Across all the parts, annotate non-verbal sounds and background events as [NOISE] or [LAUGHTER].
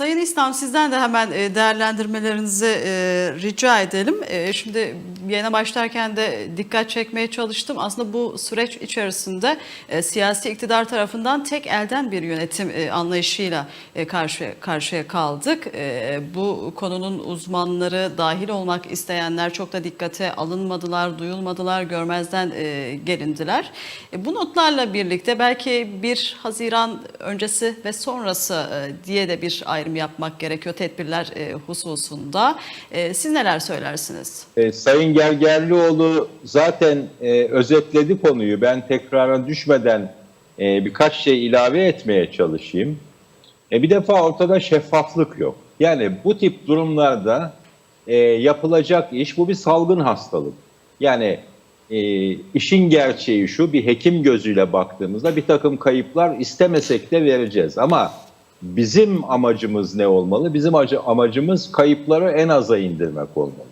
Sayın İslam sizden de hemen e, değerlendirmelerinizi e, rica edelim. E, Şimdi yayına başlarken de dikkat çekmeye çalıştım. Aslında bu süreç içerisinde siyasi iktidar tarafından tek elden bir yönetim anlayışıyla karşı karşıya kaldık. Bu konunun uzmanları dahil olmak isteyenler çok da dikkate alınmadılar, duyulmadılar, görmezden gelindiler. Bu notlarla birlikte belki 1 Haziran öncesi ve sonrası diye de bir ayrım yapmak gerekiyor tedbirler e, hususunda. E, Siz neler söylersiniz? E, Sayın Gergerlioğlu zaten e, özetledi konuyu. Ben tekrara düşmeden e, birkaç şey ilave etmeye çalışayım. E, bir defa ortada şeffaflık yok. Yani bu tip durumlarda e, yapılacak iş bu bir salgın hastalık. Yani e, işin gerçeği şu bir hekim gözüyle baktığımızda bir takım kayıplar istemesek de vereceğiz. Ama bizim amacımız ne olmalı? Bizim acı- amacımız kayıpları en aza indirmek olmalı.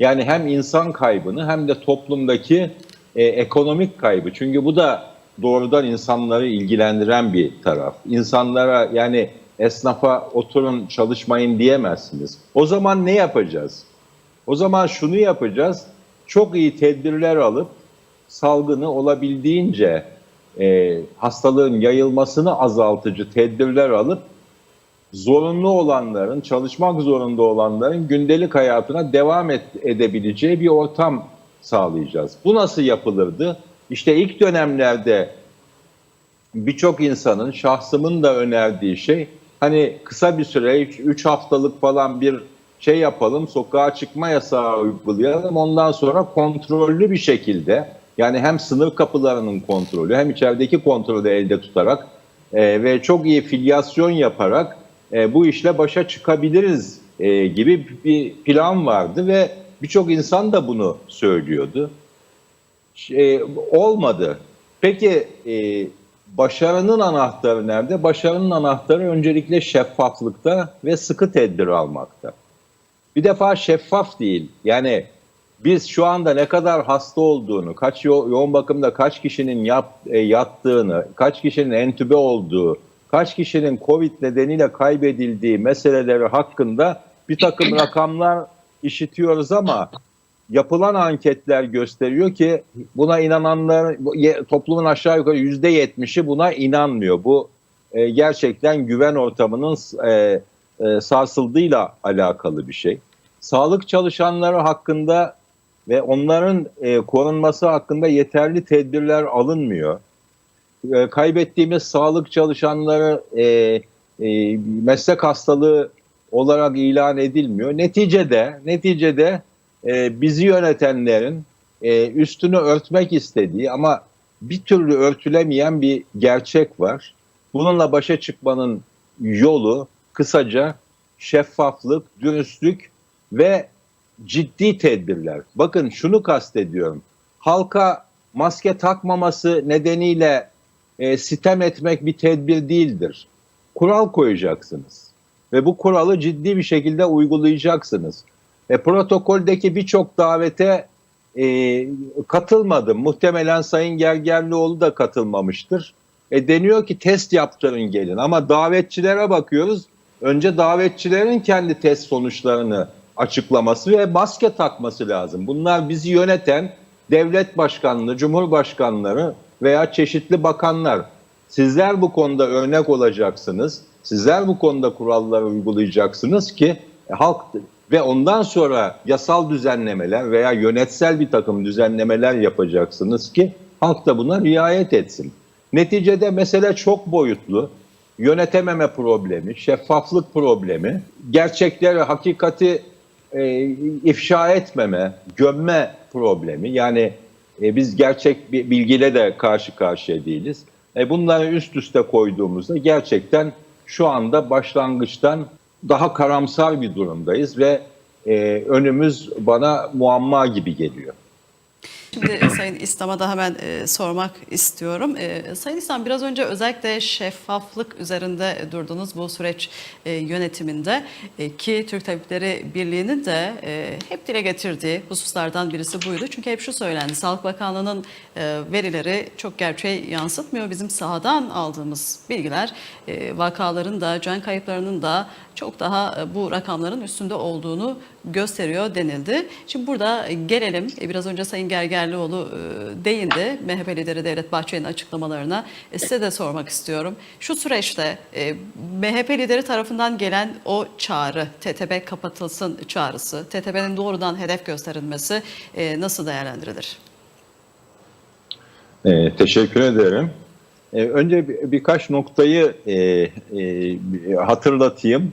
Yani hem insan kaybını hem de toplumdaki e, ekonomik kaybı. Çünkü bu da doğrudan insanları ilgilendiren bir taraf. İnsanlara yani esnafa oturun çalışmayın diyemezsiniz. O zaman ne yapacağız? O zaman şunu yapacağız. Çok iyi tedbirler alıp salgını olabildiğince e, hastalığın yayılmasını azaltıcı tedbirler alıp zorunlu olanların, çalışmak zorunda olanların gündelik hayatına devam et, edebileceği bir ortam sağlayacağız. Bu nasıl yapılırdı? İşte ilk dönemlerde birçok insanın, şahsımın da önerdiği şey hani kısa bir süre, 3 haftalık falan bir şey yapalım, sokağa çıkma yasağı uygulayalım. Ondan sonra kontrollü bir şekilde yani hem sınır kapılarının kontrolü hem içerideki kontrolü elde tutarak e, ve çok iyi filyasyon yaparak e, bu işle başa çıkabiliriz e, gibi bir plan vardı ve birçok insan da bunu söylüyordu. Şey, olmadı. Peki e, başarının anahtarı nerede? Başarının anahtarı öncelikle şeffaflıkta ve sıkı tedbir almakta. Bir defa şeffaf değil. Yani biz şu anda ne kadar hasta olduğunu, kaç yo- yoğun bakımda kaç kişinin yat, e, yattığını, kaç kişinin entübe olduğu, kaç kişinin Covid nedeniyle kaybedildiği meseleleri hakkında bir takım [CLEARS THROAT] rakamlar işitiyoruz ama yapılan anketler gösteriyor ki buna inananlar toplumun aşağı yukarı yüzde yetmişi buna inanmıyor. Bu e, gerçekten güven ortamının e, e, sarsıldığıyla alakalı bir şey. Sağlık çalışanları hakkında ve onların e, korunması hakkında yeterli tedbirler alınmıyor. E, kaybettiğimiz sağlık çalışanları e, e, meslek hastalığı olarak ilan edilmiyor. Neticede neticede e, bizi yönetenlerin e, üstünü örtmek istediği ama bir türlü örtülemeyen bir gerçek var. Bununla başa çıkmanın yolu kısaca şeffaflık, dürüstlük ve ciddi tedbirler. Bakın şunu kastediyorum. Halka maske takmaması nedeniyle e, sitem etmek bir tedbir değildir. Kural koyacaksınız ve bu kuralı ciddi bir şekilde uygulayacaksınız. E, protokoldeki birçok davete e, katılmadım. Muhtemelen Sayın Gergerlioğlu da katılmamıştır. E, deniyor ki test yaptırın gelin ama davetçilere bakıyoruz. Önce davetçilerin kendi test sonuçlarını açıklaması ve maske takması lazım. Bunlar bizi yöneten devlet başkanlığı, cumhurbaşkanları veya çeşitli bakanlar. Sizler bu konuda örnek olacaksınız. Sizler bu konuda kuralları uygulayacaksınız ki halk ve ondan sonra yasal düzenlemeler veya yönetsel bir takım düzenlemeler yapacaksınız ki halk da buna riayet etsin. Neticede mesele çok boyutlu. Yönetememe problemi, şeffaflık problemi, gerçekleri, hakikati e, ifşa etmeme, gömme problemi. Yani e, biz gerçek bir bilgiyle de karşı karşıya değiliz. E, bunları üst üste koyduğumuzda gerçekten şu anda başlangıçtan daha karamsar bir durumdayız ve e, önümüz bana muamma gibi geliyor. Şimdi Sayın İslam'a da hemen e, sormak istiyorum. E, Sayın İslam biraz önce özellikle şeffaflık üzerinde durdunuz bu süreç e, yönetiminde E, ki Türk Tabipleri Birliği'nin de e, hep dile getirdiği hususlardan birisi buydu. Çünkü hep şu söylendi Sağlık Bakanlığı'nın e, verileri çok gerçeği yansıtmıyor. Bizim sahadan aldığımız bilgiler e, vakaların da can kayıplarının da çok daha e, bu rakamların üstünde olduğunu gösteriyor denildi. Şimdi burada gelelim e, biraz önce Sayın Gergerlioğlu e, değindi MHP lideri Devlet Bahçeli'nin açıklamalarına. E, Size de sormak istiyorum. Şu süreçte e, MHP lideri tarafından gelen o çağrı, TTB kapatılsın çağrısı, TTB'nin doğrudan hedef gösterilmesi e, nasıl değerlendirilir? Ee, teşekkür ederim. Ee, önce bir- birkaç noktayı e, e, hatırlatayım.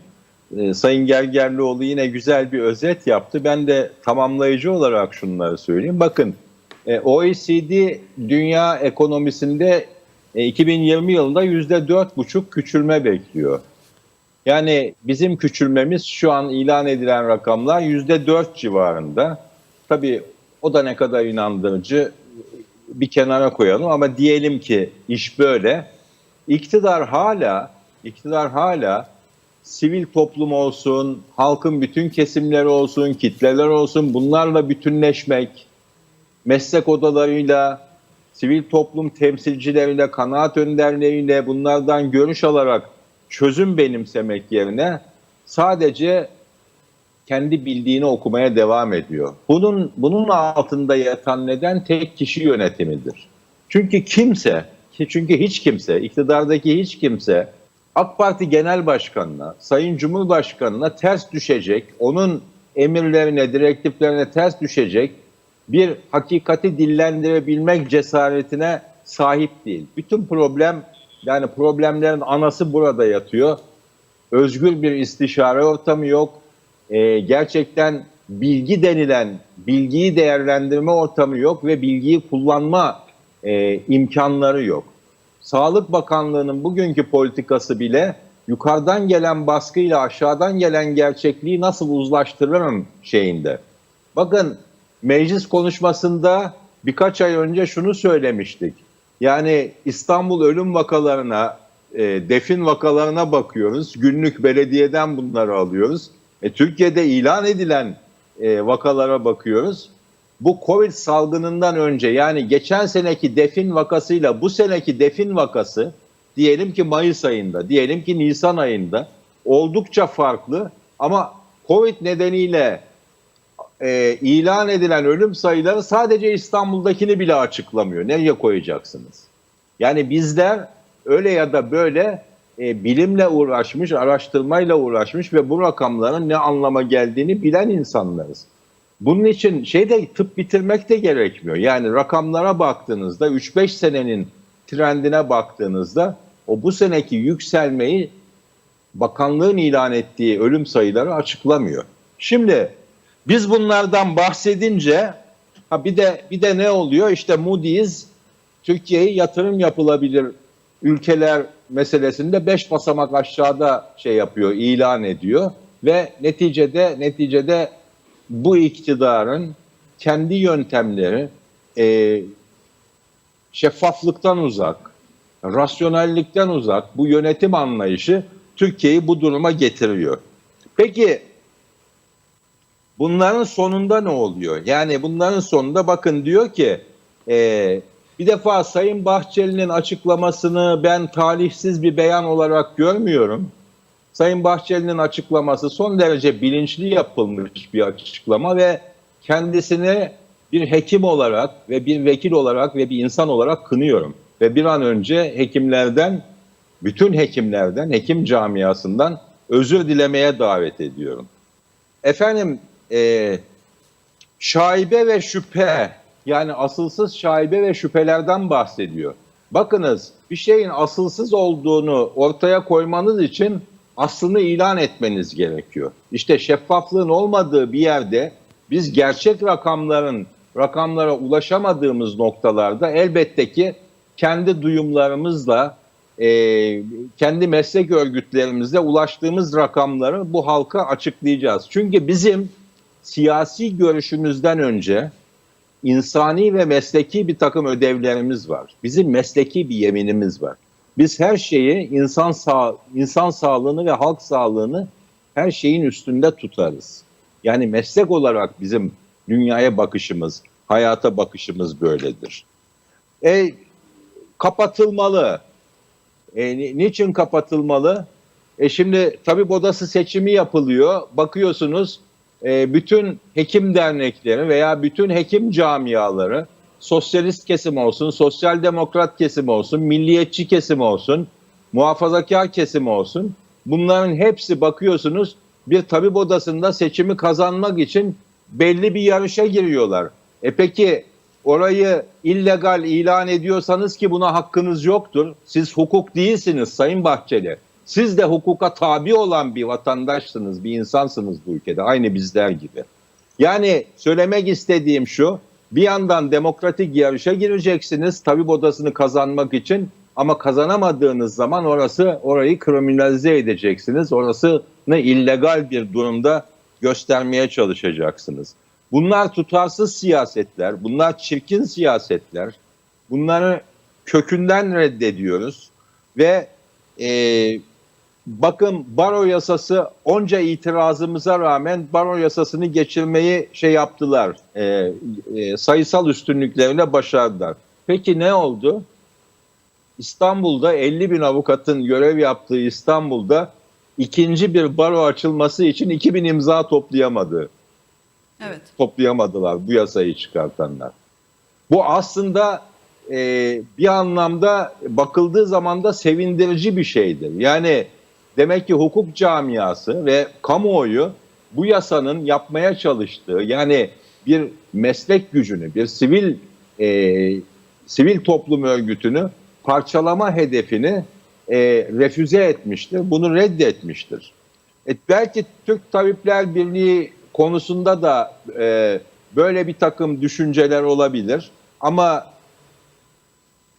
Ee, Sayın Gergerlioğlu yine güzel bir özet yaptı. Ben de tamamlayıcı olarak şunları söyleyeyim. Bakın e, OECD dünya ekonomisinde e, 2020 yılında %4,5 küçülme bekliyor. Yani bizim küçülmemiz şu an ilan edilen rakamlar %4 civarında. Tabii o da ne kadar inandırıcı bir kenara koyalım ama diyelim ki iş böyle. İktidar hala, iktidar hala sivil toplum olsun, halkın bütün kesimleri olsun, kitleler olsun bunlarla bütünleşmek, meslek odalarıyla, sivil toplum temsilcileriyle, kanaat önderleriyle bunlardan görüş alarak çözüm benimsemek yerine sadece kendi bildiğini okumaya devam ediyor. Bunun bunun altında yatan neden tek kişi yönetimidir. Çünkü kimse, ki çünkü hiç kimse, iktidardaki hiç kimse AK Parti Genel Başkanı'na, Sayın Cumhurbaşkanı'na ters düşecek, onun emirlerine, direktiflerine ters düşecek bir hakikati dillendirebilmek cesaretine sahip değil. Bütün problem yani problemlerin anası burada yatıyor. Özgür bir istişare ortamı yok. Ee, gerçekten bilgi denilen bilgiyi değerlendirme ortamı yok ve bilgiyi kullanma e, imkanları yok. Sağlık Bakanlığı'nın bugünkü politikası bile yukarıdan gelen baskıyla aşağıdan gelen gerçekliği nasıl uzlaştırırım şeyinde. Bakın meclis konuşmasında birkaç ay önce şunu söylemiştik. Yani İstanbul ölüm vakalarına, e, defin vakalarına bakıyoruz. Günlük belediyeden bunları alıyoruz. E, Türkiye'de ilan edilen e, vakalara bakıyoruz. Bu Covid salgınından önce yani geçen seneki defin vakasıyla bu seneki defin vakası diyelim ki Mayıs ayında, diyelim ki Nisan ayında oldukça farklı ama Covid nedeniyle e, ilan edilen ölüm sayıları sadece İstanbul'dakini bile açıklamıyor. Nereye koyacaksınız? Yani bizler öyle ya da böyle e, bilimle uğraşmış, araştırmayla uğraşmış ve bu rakamların ne anlama geldiğini bilen insanlarız. Bunun için şey de tıp bitirmek de gerekmiyor. Yani rakamlara baktığınızda 3-5 senenin trendine baktığınızda o bu seneki yükselmeyi bakanlığın ilan ettiği ölüm sayıları açıklamıyor. Şimdi biz bunlardan bahsedince ha bir de bir de ne oluyor? İşte Moody's Türkiye'yi yatırım yapılabilir ülkeler meselesinde 5 basamak aşağıda şey yapıyor, ilan ediyor ve neticede neticede bu iktidarın kendi yöntemleri e, şeffaflıktan uzak, rasyonellikten uzak bu yönetim anlayışı Türkiye'yi bu duruma getiriyor. Peki bunların sonunda ne oluyor? Yani bunların sonunda bakın diyor ki e, bir defa Sayın Bahçeli'nin açıklamasını ben talihsiz bir beyan olarak görmüyorum. Sayın Bahçeli'nin açıklaması son derece bilinçli yapılmış bir açıklama ve kendisini bir hekim olarak ve bir vekil olarak ve bir insan olarak kınıyorum. Ve bir an önce hekimlerden, bütün hekimlerden, hekim camiasından özür dilemeye davet ediyorum. Efendim, e, şaibe ve şüphe, yani asılsız şaibe ve şüphelerden bahsediyor. Bakınız, bir şeyin asılsız olduğunu ortaya koymanız için aslını ilan etmeniz gerekiyor. İşte şeffaflığın olmadığı bir yerde biz gerçek rakamların rakamlara ulaşamadığımız noktalarda elbette ki kendi duyumlarımızla e, kendi meslek örgütlerimizle ulaştığımız rakamları bu halka açıklayacağız. Çünkü bizim siyasi görüşümüzden önce insani ve mesleki bir takım ödevlerimiz var. Bizim mesleki bir yeminimiz var. Biz her şeyi insan sağ insan sağlığını ve halk sağlığını her şeyin üstünde tutarız. Yani meslek olarak bizim dünyaya bakışımız, hayata bakışımız böyledir. E, kapatılmalı. E, ni- niçin kapatılmalı? E şimdi tabip odası seçimi yapılıyor. Bakıyorsunuz e, bütün hekim dernekleri veya bütün hekim camiaları sosyalist kesim olsun, sosyal demokrat kesim olsun, milliyetçi kesim olsun, muhafazakar kesim olsun. Bunların hepsi bakıyorsunuz bir tabip odasında seçimi kazanmak için belli bir yarışa giriyorlar. E peki orayı illegal ilan ediyorsanız ki buna hakkınız yoktur. Siz hukuk değilsiniz Sayın Bahçeli. Siz de hukuka tabi olan bir vatandaşsınız, bir insansınız bu ülkede. Aynı bizler gibi. Yani söylemek istediğim şu. Bir yandan demokratik yarışa gireceksiniz tabip odasını kazanmak için ama kazanamadığınız zaman orası orayı kriminalize edeceksiniz. Orasını illegal bir durumda göstermeye çalışacaksınız. Bunlar tutarsız siyasetler, bunlar çirkin siyasetler. Bunları kökünden reddediyoruz ve e, bakın baro yasası onca itirazımıza rağmen baro yasasını geçirmeyi şey yaptılar. e, e, sayısal üstünlüklerine başardılar. Peki ne oldu? İstanbul'da 50 bin avukatın görev yaptığı İstanbul'da ikinci bir baro açılması için 2000 imza toplayamadı. Evet. Toplayamadılar bu yasayı çıkartanlar. Bu aslında e, bir anlamda bakıldığı zaman da sevindirici bir şeydir. Yani demek ki hukuk camiası ve kamuoyu bu yasanın yapmaya çalıştığı yani bir meslek gücünü, bir sivil e, sivil toplum örgütünü parçalama hedefini e, refüze etmiştir. Bunu reddetmiştir. E, belki Türk Tabipler Birliği konusunda da e, böyle bir takım düşünceler olabilir. Ama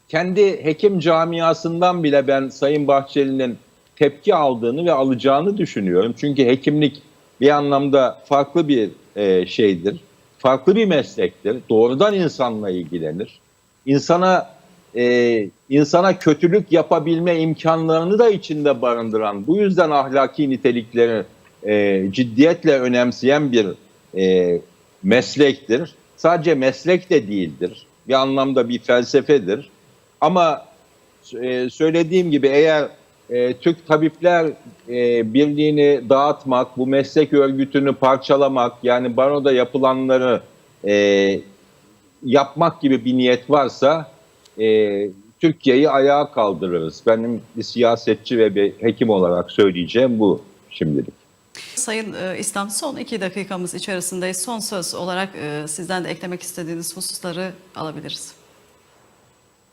kendi hekim camiasından bile ben Sayın Bahçeli'nin tepki aldığını ve alacağını düşünüyorum. Çünkü hekimlik bir anlamda farklı bir e, şeydir. Farklı bir meslektir. Doğrudan insanla ilgilenir. İnsana e, insana kötülük yapabilme imkanlarını da içinde barındıran, bu yüzden ahlaki nitelikleri e, ciddiyetle önemseyen bir e, meslektir. Sadece meslek de değildir. Bir anlamda bir felsefedir. Ama e, söylediğim gibi eğer e, Türk Tabipler e, Birliği'ni dağıtmak, bu meslek örgütünü parçalamak, yani baroda yapılanları e, yapmak gibi bir niyet varsa e, Türkiye'yi ayağa kaldırırız. Benim bir siyasetçi ve bir hekim olarak söyleyeceğim bu şimdilik. Sayın e, İslam son iki dakikamız içerisindeyiz. Son söz olarak e, sizden de eklemek istediğiniz hususları alabiliriz.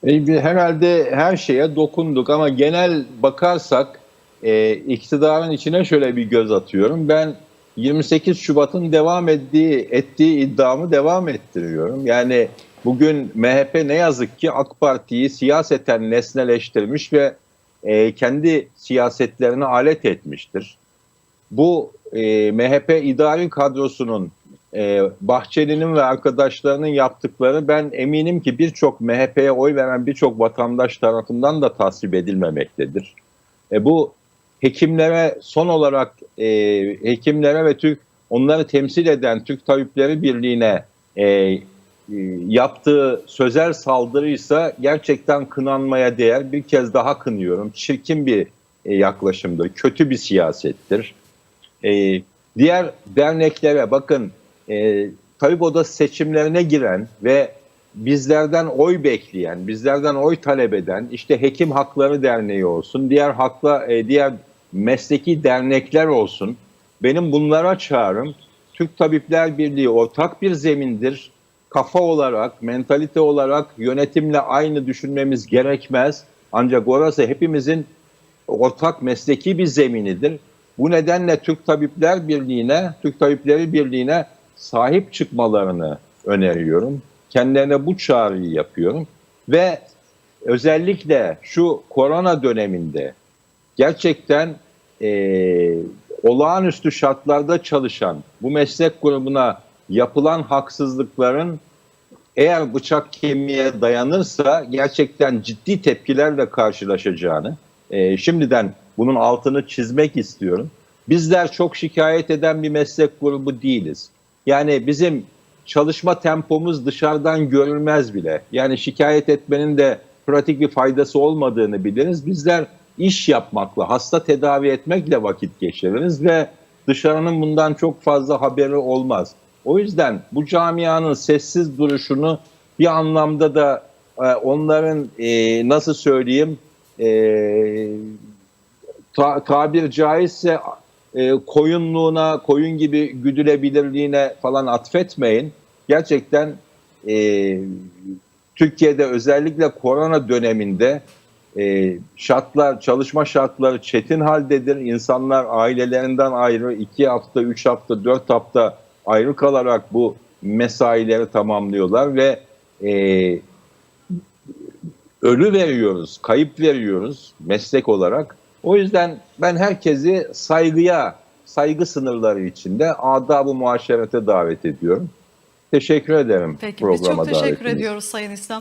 E, herhalde her şeye dokunduk ama genel bakarsak e, iktidarın içine şöyle bir göz atıyorum. Ben 28 Şubat'ın devam ettiği, ettiği iddiamı devam ettiriyorum. Yani bugün MHP ne yazık ki AK Parti'yi siyaseten nesneleştirmiş ve e, kendi siyasetlerine alet etmiştir. Bu e, MHP idari kadrosunun e, Bahçeli'nin ve arkadaşlarının yaptıkları ben eminim ki birçok MHP'ye oy veren birçok vatandaş tarafından da tasvip edilmemektedir. E, bu hekimlere son olarak e, hekimlere ve Türk onları temsil eden Türk Tabipleri Birliği'ne e, e, yaptığı sözel saldırıysa gerçekten kınanmaya değer. Bir kez daha kınıyorum. Çirkin bir e, yaklaşımdır. Kötü bir siyasettir. E, diğer derneklere bakın e, tabip odası seçimlerine giren ve bizlerden oy bekleyen, bizlerden oy talep eden işte Hekim Hakları Derneği olsun, diğer hakla e, diğer mesleki dernekler olsun. Benim bunlara çağrım Türk Tabipler Birliği ortak bir zemindir. Kafa olarak, mentalite olarak yönetimle aynı düşünmemiz gerekmez. Ancak orası hepimizin ortak mesleki bir zeminidir. Bu nedenle Türk Tabipler Birliği'ne, Türk Tabipleri Birliği'ne sahip çıkmalarını öneriyorum. Kendilerine bu çağrıyı yapıyorum ve özellikle şu korona döneminde gerçekten eee, olağanüstü şartlarda çalışan bu meslek grubuna yapılan haksızlıkların eğer bıçak kemiğe dayanırsa gerçekten ciddi tepkilerle karşılaşacağını e, şimdiden bunun altını çizmek istiyorum. Bizler çok şikayet eden bir meslek grubu değiliz. Yani bizim çalışma tempomuz dışarıdan görülmez bile. Yani şikayet etmenin de pratik bir faydası olmadığını biliriz. Bizler iş yapmakla, hasta tedavi etmekle vakit geçiririz ve dışarının bundan çok fazla haberi olmaz. O yüzden bu camianın sessiz duruşunu bir anlamda da e, onların e, nasıl söyleyeyim e, ta- tabir caizse e, koyunluğuna, koyun gibi güdülebilirliğine falan atfetmeyin. Gerçekten e, Türkiye'de özellikle korona döneminde e, şartlar, çalışma şartları çetin haldedir. İnsanlar ailelerinden ayrı iki hafta, üç hafta, dört hafta ayrı kalarak bu mesaileri tamamlıyorlar ve e, ölü veriyoruz, kayıp veriyoruz meslek olarak. O yüzden ben herkesi saygıya, saygı sınırları içinde adab-ı muaşerete davet ediyorum. Teşekkür ederim Peki biz programa çok teşekkür davetiniz için. ediyoruz Sayın İslam.